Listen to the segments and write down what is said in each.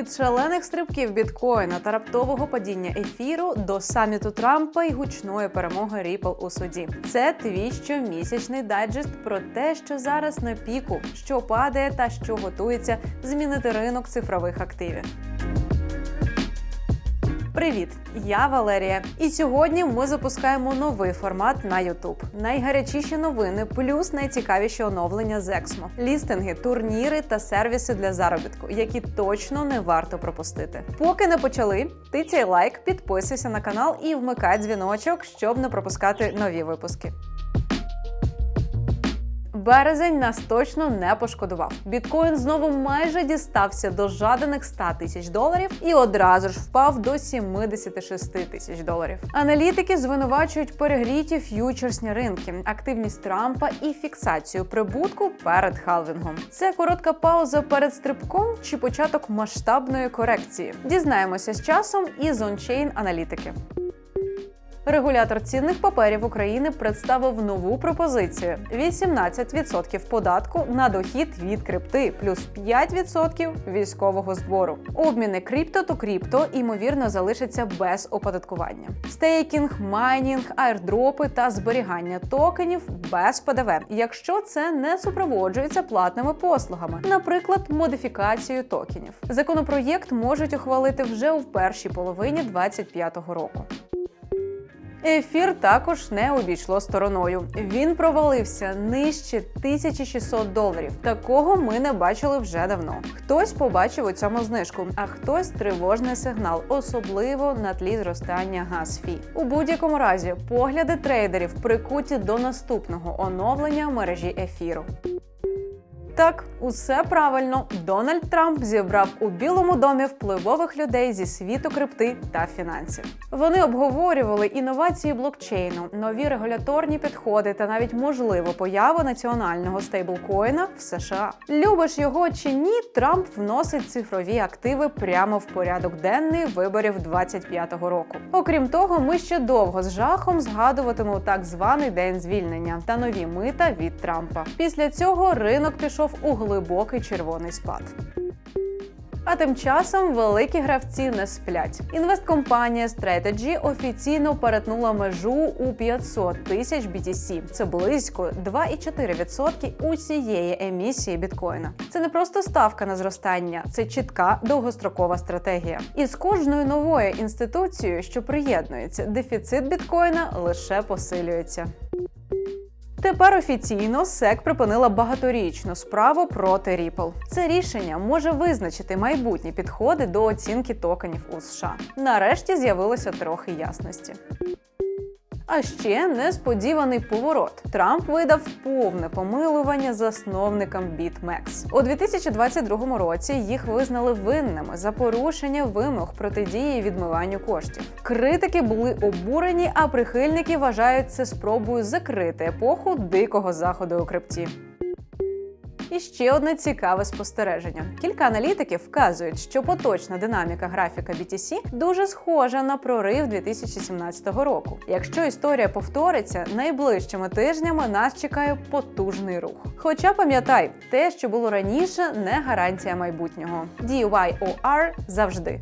Від шалених стрибків біткоїна та раптового падіння ефіру до саміту Трампа і гучної перемоги Ripple у суді. Це твій щомісячний дайджест про те, що зараз на піку, що падає та що готується змінити ринок цифрових активів. Привіт, я Валерія. І сьогодні ми запускаємо новий формат на YouTube. Найгарячіші новини, плюс найцікавіші оновлення з Ексмо, лістинги, турніри та сервіси для заробітку, які точно не варто пропустити. Поки не почали, ти цей лайк, підписуйся на канал і вмикай дзвіночок, щоб не пропускати нові випуски. Березень нас точно не пошкодував. Біткоін знову майже дістався до жаданих 100 тисяч доларів і одразу ж впав до 76 тисяч доларів. Аналітики звинувачують перегріті ф'ючерсні ринки, активність Трампа і фіксацію прибутку перед халвінгом. Це коротка пауза перед стрибком чи початок масштабної корекції. Дізнаємося з часом із ончейн аналітики. Регулятор цінних паперів України представив нову пропозицію: 18% податку на дохід від крипти, плюс 5% військового збору. Обміни крипто то крипто ймовірно залишаться без оподаткування. Стейкінг, майнінг, айрдропи та зберігання токенів без ПДВ, якщо це не супроводжується платними послугами, наприклад, модифікацією токенів. Законопроєкт можуть ухвалити вже у першій половині 2025 року. Ефір також не обійшло стороною. Він провалився нижче 1600 доларів. Такого ми не бачили вже давно. Хтось побачив у цьому знижку, а хтось тривожний сигнал, особливо на тлі зростання газ-фі. У будь-якому разі погляди трейдерів прикуті до наступного оновлення мережі ефіру. Так, усе правильно. Дональд Трамп зібрав у Білому домі впливових людей зі світу крипти та фінансів. Вони обговорювали інновації блокчейну, нові регуляторні підходи та навіть можливу появу національного стейблкоїна в США. Любиш його чи ні? Трамп вносить цифрові активи прямо в порядок денний виборів 25-го року. Окрім того, ми ще довго з жахом згадуватимемо так званий день звільнення та нові мита від Трампа. Після цього ринок пішов у глибокий червоний спад. А тим часом великі гравці не сплять. Інвесткомпанія Strategy офіційно перетнула межу у 500 тисяч BTC. Це близько 2,4% усієї емісії біткоїна. Це не просто ставка на зростання, це чітка довгострокова стратегія. І з кожною новою інституцією, що приєднується, дефіцит біткоїна лише посилюється. Тепер офіційно СЕК припинила багаторічну справу проти Ripple. Це рішення може визначити майбутні підходи до оцінки токенів у США. Нарешті з'явилося трохи ясності. А ще несподіваний поворот. Трамп видав повне помилування засновникам BitMEX. У 2022 році їх визнали винними за порушення вимог протидії відмиванню коштів. Критики були обурені, а прихильники вважають це спробою закрити епоху дикого заходу у крипті. І ще одне цікаве спостереження. Кілька аналітиків вказують, що поточна динаміка графіка BTC дуже схожа на прорив 2017 року. Якщо історія повториться, найближчими тижнями нас чекає потужний рух. Хоча пам'ятай, те, що було раніше, не гарантія майбутнього. DYOR завжди.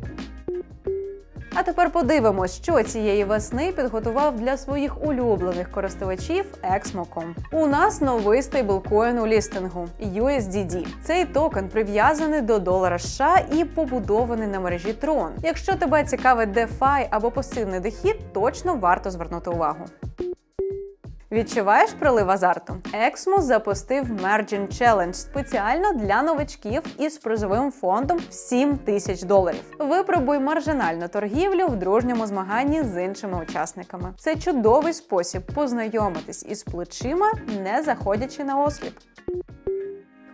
А тепер подивимось, що цієї весни підготував для своїх улюблених користувачів Exmo.com. У нас новий стейблкоін у лістингу USDD. Цей токен прив'язаний до долара США і побудований на мережі Tron. Якщо тебе цікавить DeFi або пасивний дохід, точно варто звернути увагу. Відчуваєш прилив азарту? Exmo запустив Merging Challenge спеціально для новачків із призовим фондом в 7 тисяч доларів. Випробуй маржинальну торгівлю в дружньому змаганні з іншими учасниками. Це чудовий спосіб познайомитись із плечима, не заходячи на осліп.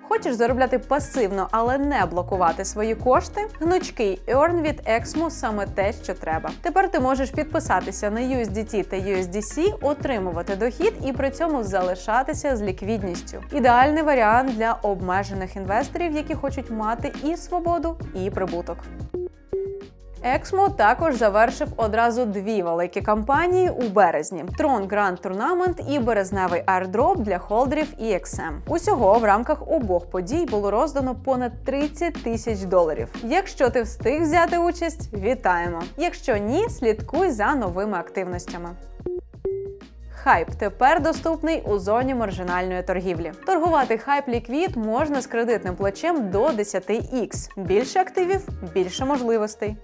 Хочеш заробляти пасивно, але не блокувати свої кошти? Гнучкий Earn від Exmo саме те, що треба. Тепер ти можеш підписатися на USDT та USDC, отримувати дохід і при цьому залишатися з ліквідністю. Ідеальний варіант для обмежених інвесторів, які хочуть мати і свободу, і прибуток. Ексмо також завершив одразу дві великі кампанії у березні: Tron Grand Tournament і березневий airdrop для холдерів EXM. Усього в рамках обох подій було роздано понад 30 тисяч доларів. Якщо ти встиг взяти участь, вітаємо! Якщо ні, слідкуй за новими активностями. Хайп тепер доступний у зоні маржинальної торгівлі. Торгувати хайп ліквід можна з кредитним плечем до 10х. Більше активів, більше можливостей.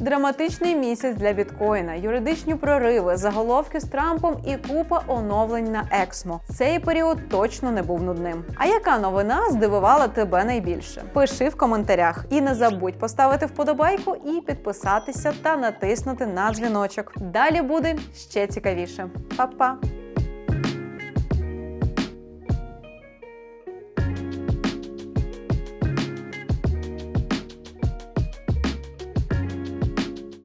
Драматичний місяць для біткоїна, юридичні прориви, заголовки з Трампом і купа оновлень на Ексмо. Цей період точно не був нудним. А яка новина здивувала тебе найбільше? Пиши в коментарях і не забудь поставити вподобайку і підписатися та натиснути на дзвіночок. Далі буде ще цікавіше. Па-па!